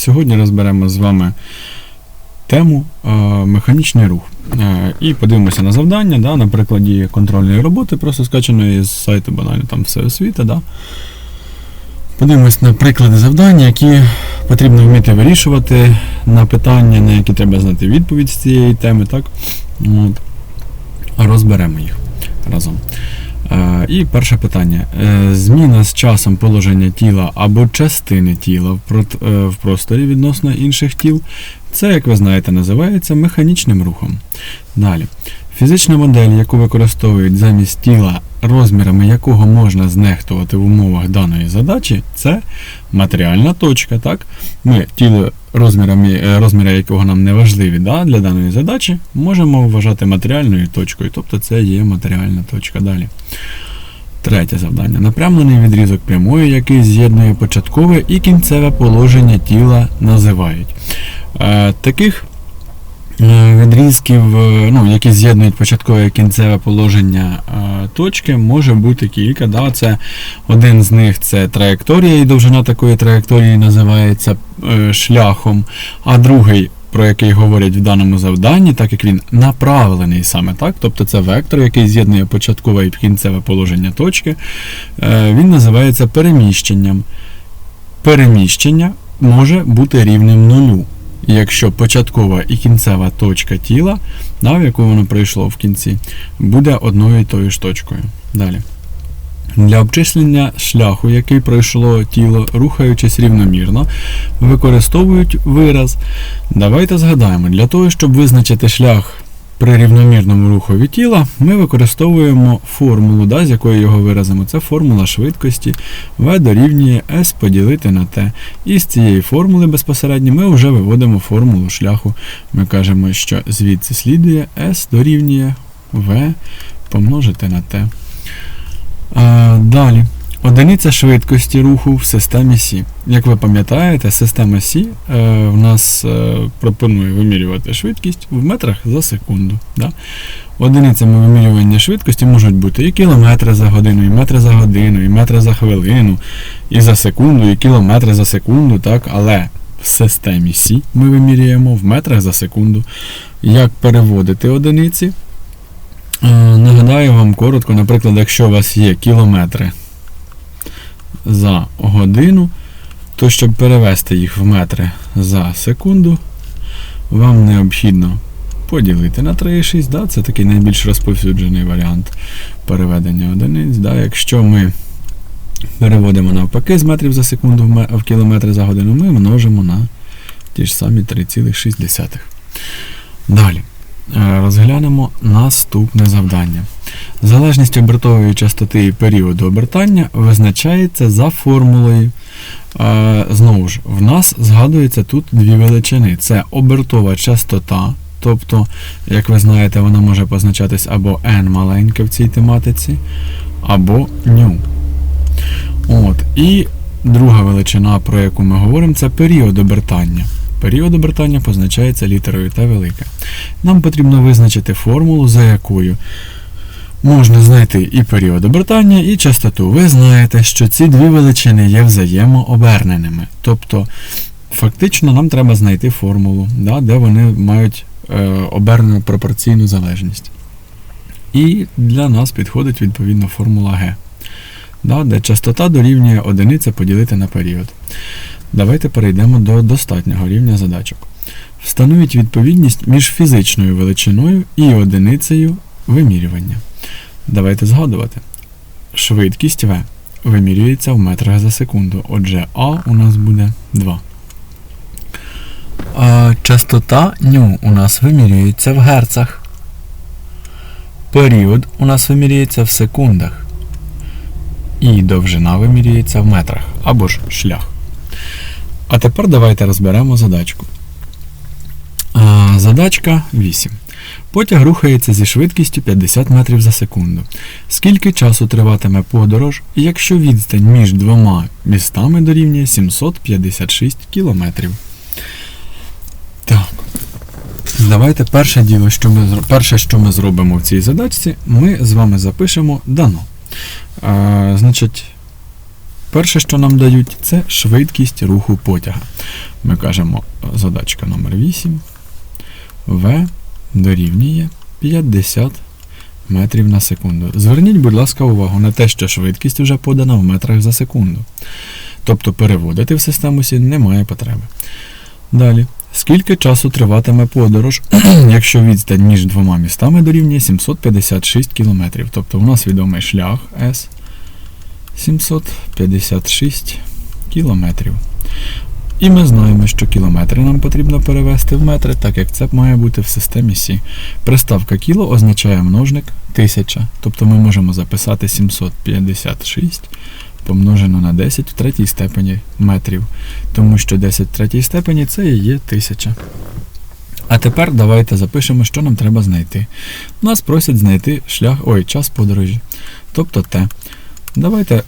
Сьогодні розберемо з вами тему е, механічний рух. Е, і подивимося на завдання да, на прикладі контрольної роботи, просто скачаної з сайту банально там все освіта. Да. Подивимось на приклади завдання, які потрібно вміти вирішувати на питання, на які треба знати відповідь з цієї теми. Так? От. Розберемо їх разом. Е, І перше питання. Е, Зміна з часом положення тіла або частини тіла е, в просторі відносно інших тіл. Це, як ви знаєте, називається механічним рухом. Далі. Фізична модель, яку використовують замість тіла, розмірами якого можна знехтувати в умовах даної задачі, це матеріальна точка. Так? Ми тіло, розміри якого нам не важливі да, для даної задачі, можемо вважати матеріальною точкою, тобто це є матеріальна точка. Далі. Третє завдання. Напрямлений відрізок прямої, який з'єднує початкове і кінцеве положення тіла, називають. Е, таких е, відрізків, е, ну, які з'єднують початкове і кінцеве положення е, точки, може бути кілька. Да? Це один з них це траєкторія, і довжина такої траєкторії називається е, шляхом, а другий. Про який говорять в даному завданні, так як він направлений саме так, тобто це вектор, який з'єднує початкове і кінцеве положення точки, е, він називається переміщенням. Переміщення може бути рівним нулю, якщо початкова і кінцева точка тіла, да, в яку воно прийшло в кінці, буде одною і тою ж точкою. Далі. Для обчислення шляху, який пройшло тіло, рухаючись рівномірно, використовують вираз. Давайте згадаємо, для того, щоб визначити шлях при рівномірному рухові тіла, ми використовуємо формулу, да, з якою його виразимо. Це формула швидкості V дорівнює S поділити на T. І з цієї формули безпосередньо ми вже виводимо формулу шляху. Ми кажемо, що звідси слідує S дорівнює V помножити на T. А, далі. Одиниця швидкості руху в системі Сі. Як ви пам'ятаєте, система Сі е, в нас е, пропонує вимірювати швидкість в метрах за секунду. Да? Одиницями вимірювання швидкості можуть бути і кілометри за годину, і метри за годину, і метри за хвилину, і за секунду, і кілометри за секунду, так? але в системі Сі ми вимірюємо в метрах за секунду. Як переводити одиниці? Е, Нагадаю вам коротко, наприклад, якщо у вас є кілометри за годину, то щоб перевести їх в метри за секунду, вам необхідно поділити на 3,6. Да? Це такий найбільш розповсюджений варіант переведення одиниць. Да? Якщо ми переводимо навпаки з метрів за секунду в кілометри за годину, ми множимо на ті ж самі 3,6. Далі. Розглянемо наступне завдання. Залежність обертової частоти і періоду обертання визначається за формулою. Е, Знову ж, в нас згадується тут дві величини. Це обертова частота, тобто, як ви знаєте, вона може позначатись або n маленьке в цій тематиці, або ню. От. І друга величина, про яку ми говоримо, це період обертання. Період обертання позначається літерою Т велике. Нам потрібно визначити формулу, за якою можна знайти і період обертання, і частоту. Ви знаєте, що ці дві величини є взаємооберненими. Тобто, фактично, нам треба знайти формулу, да, де вони мають е, обернену пропорційну залежність. І для нас підходить відповідно формула Г, да, де частота дорівнює одиниця поділити на період. Давайте перейдемо до достатнього рівня задачок. Встановіть відповідність між фізичною величиною і одиницею вимірювання. Давайте згадувати. Швидкість V вимірюється в метрах за секунду. Отже, А у нас буде 2. А частота ню у нас вимірюється в герцах. Період у нас вимірюється в секундах. І довжина вимірюється в метрах або ж шлях. А тепер давайте розберемо задачку. А, задачка 8. Потяг рухається зі швидкістю 50 метрів за секунду. Скільки часу триватиме подорож, якщо відстань між двома містами дорівнює 756 кілометрів? Так. Давайте перше діло, що ми, перше, що ми зробимо в цій задачці, ми з вами запишемо дано. А, значить, перше, що нам дають, це швидкість руху потяга. Ми кажемо задачка номер 8 В дорівнює 50 метрів на секунду. Зверніть, будь ласка, увагу на те, що швидкість вже подана в метрах за секунду. Тобто переводити в систему Сі немає потреби. Далі. Скільки часу триватиме подорож, якщо відстань між двома містами дорівнює 756 км? Тобто у нас відомий шлях С 756 кілометрів. І ми знаємо, що кілометри нам потрібно перевести в метри, так як це має бути в системі Сі. Приставка кіло означає множник 1000. Тобто ми можемо записати 756 помножено на 10 в третій степені метрів. Тому що 10 в третій степені це і є 1000. А тепер давайте запишемо, що нам треба знайти. Нас просять знайти шлях, ой, час подорожі. Тобто Т. Давайте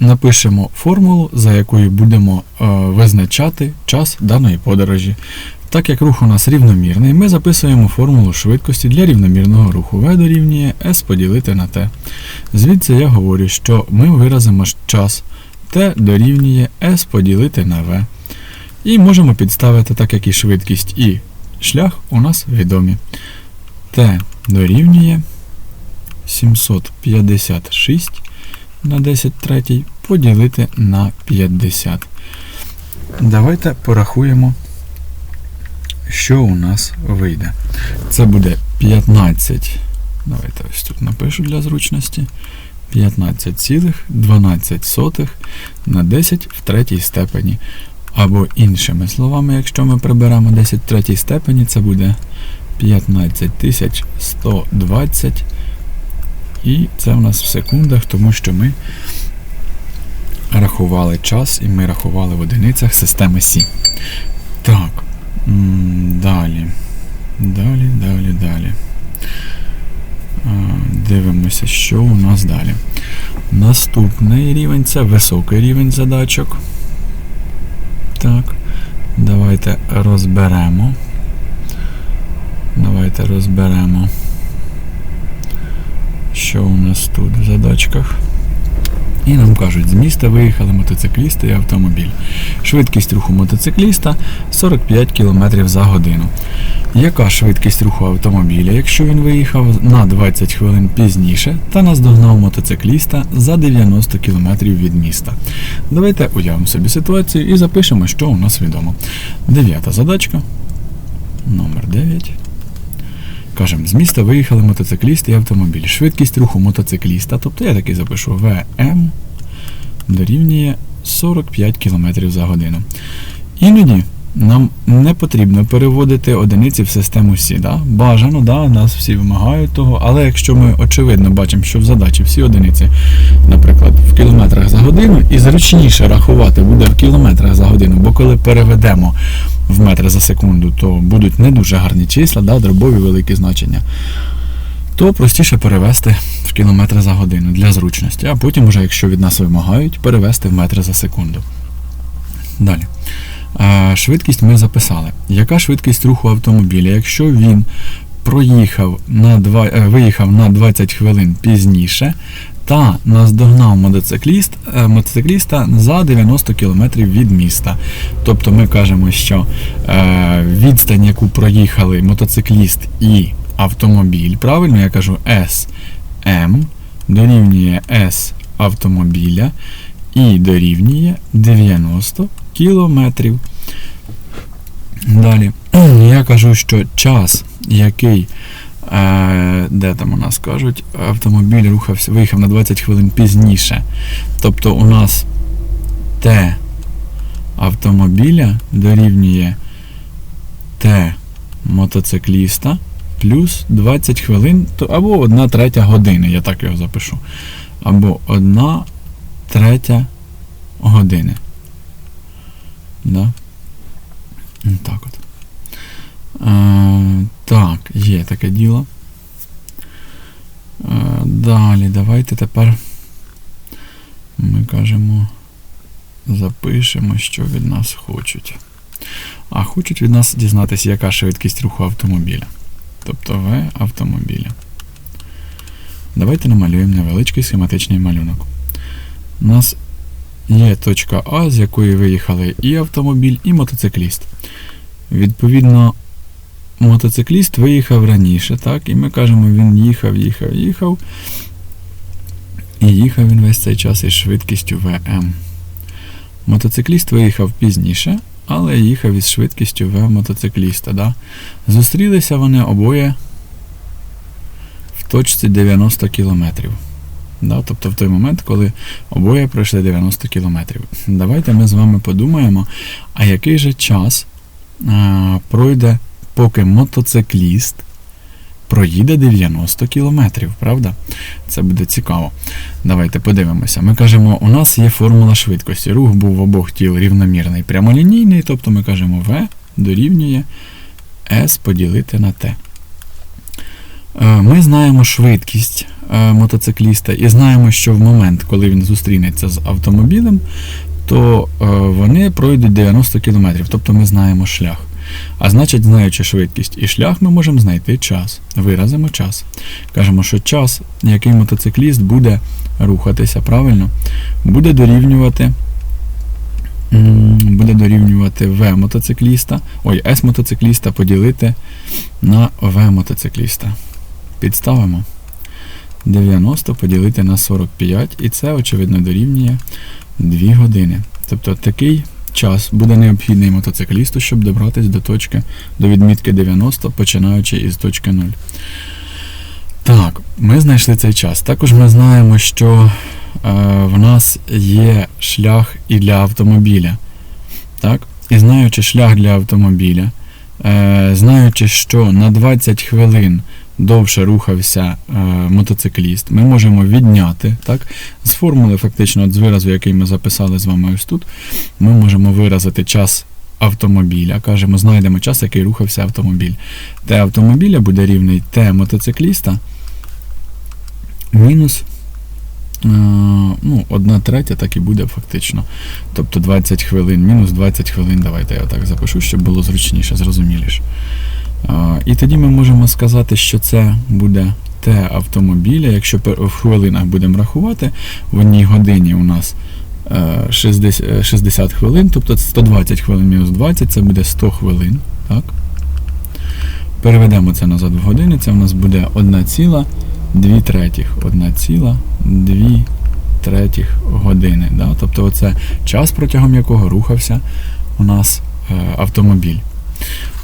напишемо формулу, за якою будемо е, визначати час даної подорожі. Так як рух у нас рівномірний, ми записуємо формулу швидкості для рівномірного руху V дорівнює S поділити на T. Звідси я говорю, що ми виразимо час T дорівнює S поділити на V. І можемо підставити, так як і швидкість, і шлях у нас відомі. T дорівнює 756 на 10 третій поділити на 50. Давайте порахуємо, що у нас вийде. Це буде 15. Давайте ось тут напишу для зручності. 15,12 на 10 в третій степені. Або іншими словами, якщо ми приберемо 10 в третій степені, це буде 15120. І це у нас в секундах, тому що ми рахували час і ми рахували в одиницях системи Сі. Так, далі. Далі, далі, далі. Дивимося, що у нас далі. Наступний рівень це високий рівень задачок. Так, давайте розберемо. Давайте розберемо, що у нас тут в задачках. І нам кажуть, з міста виїхали мотоциклісти і автомобіль. Швидкість руху мотоцикліста 45 км за годину. Яка швидкість руху автомобіля, якщо він виїхав на 20 хвилин пізніше та наздогнав мотоцикліста за 90 км від міста? Давайте уявимо собі ситуацію і запишемо, що у нас відомо. Дев'ята задачка. Номер 9. Кажемо, з міста виїхали мотоцикліст і автомобіль. Швидкість руху мотоцикліста, тобто я таки запишу ВМ дорівнює 45 км за годину. Іноді нам не потрібно переводити одиниці в систему Сі. Да? Бажано, да, нас всі вимагають того, але якщо ми очевидно бачимо, що в задачі всі одиниці, наприклад, в кілометрах за годину, і зручніше рахувати буде в кілометрах за годину, бо коли переведемо в метри за секунду, то будуть не дуже гарні числа, да, дробові великі значення. То простіше перевести в кілометри за годину для зручності, а потім, вже, якщо від нас вимагають, перевести в метри за секунду. Далі. Швидкість ми записали. Яка швидкість руху автомобіля? Якщо він проїхав на 2, е, виїхав на 20 хвилин пізніше та наздогнав мотоцикліст, е, мотоцикліста за 90 км від міста. Тобто ми кажемо, що е, відстань, яку проїхали мотоцикліст і автомобіль, правильно я кажу SM дорівнює S автомобіля і дорівнює 90 кілометрів. Далі, я кажу, що час, який, е, де там у нас кажуть, автомобіль рухався, виїхав на 20 хвилин пізніше. Тобто у нас Т автомобіля дорівнює Т мотоцикліста плюс 20 хвилин, то або 1 третя години, я так його запишу. Або 1 третя години. Да? Так от. А, Так, є таке діло. А, Далі, давайте тепер ми кажемо, запишемо, що від нас хочуть. А хочуть від нас дізнатися, яка швидкість руху автомобіля. Тобто В автомобіля. Давайте намалюємо невеличкий схематичний малюнок. У нас є точка А, з якої виїхали і автомобіль, і мотоцикліст. Відповідно, мотоцикліст виїхав раніше, так? І ми кажемо, він їхав, їхав, їхав. І їхав він весь цей час із швидкістю ВМ. Мотоцикліст виїхав пізніше, але їхав із швидкістю В мотоцикліста. Да? Зустрілися вони обоє в точці 90 км. Да? Тобто в той момент, коли обоє пройшли 90 км. Давайте ми з вами подумаємо, а який же час а, пройде, поки мотоцикліст проїде 90 км, правда? Це буде цікаво. Давайте подивимося. Ми кажемо, у нас є формула швидкості. Рух був в обох тіл рівномірний, прямолінійний, тобто ми кажемо V дорівнює S поділити на T. Е, Ми знаємо швидкість е, мотоцикліста і знаємо, що в момент, коли він зустрінеться з автомобілем, то е, вони пройдуть 90 км, тобто ми знаємо шлях. А значить, знаючи швидкість і шлях, ми можемо знайти час. Виразимо час. Кажемо, що час, який мотоцикліст буде рухатися правильно, буде дорівнювати. Буде дорівнювати В мотоцикліста, ой, С мотоцикліста поділити на В мотоцикліста. Підставимо 90 поділити на 45, і це, очевидно, дорівнює 2 години. Тобто такий час буде необхідний мотоциклісту, щоб добратися до точки, до відмітки 90, починаючи із точки 0. Так, ми знайшли цей час. Також ми знаємо, що е, в нас є шлях і для автомобіля. Так? І знаючи шлях для автомобіля, е, знаючи, що на 20 хвилин довше рухався е, мотоцикліст, ми можемо відняти так, з формули, фактично, от з виразу, який ми записали з вами ось тут, ми можемо виразити час автомобіля. Кажемо, знайдемо час, який рухався автомобіль. Т автомобіля буде рівний Т мотоцикліста мінус. е, Ну, 1 третя так і буде фактично. Тобто 20 хвилин, мінус 20 хвилин. Давайте я так запишу, щоб було зручніше, зрозуміліше. І тоді ми можемо сказати, що це буде Т автомобіля. Якщо в хвилинах будемо рахувати, в одній годині у нас е, 60, е, 60 хвилин, тобто 120 хвилин мінус 20, це буде 100 хвилин. Так? Переведемо це назад в години, це у нас буде 1,2 третіх. 1,2 третіх години. Да? Тобто оце час, протягом якого рухався у нас е, автомобіль.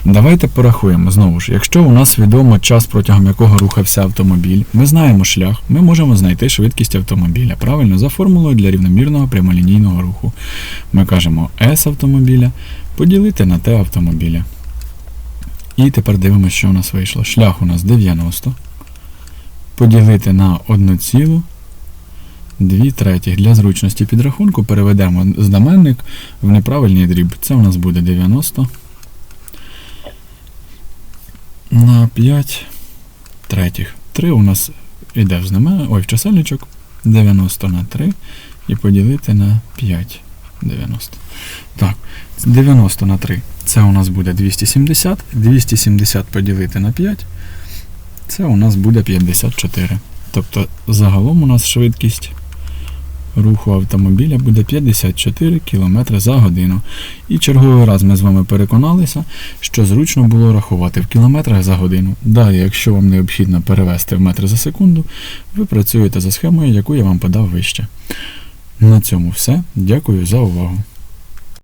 Давайте порахуємо знову ж, якщо у нас відомо час, протягом якого рухався автомобіль, ми знаємо шлях, ми можемо знайти швидкість автомобіля. Правильно, за формулою для рівномірного прямолінійного руху. Ми кажемо S автомобіля поділити на T автомобіля. І тепер дивимося, що у нас вийшло. Шлях у нас 90. Поділити на 1,2 третіх. Для зручності підрахунку переведемо знаменник в неправильний дріб. Це у нас буде 90 на 5 третіх. 3 у нас іде в знамен... ой, в чисельничок. 90 на 3 і поділити на 5. 90. Так, 90 на 3. Це у нас буде 270. 270 поділити на 5. Це у нас буде 54. Тобто загалом у нас швидкість руху автомобіля буде 54 км за годину. І черговий раз ми з вами переконалися, що зручно було рахувати в кілометрах за годину. Далі, якщо вам необхідно перевести в метри за секунду, ви працюєте за схемою, яку я вам подав вище. На цьому все. Дякую за увагу.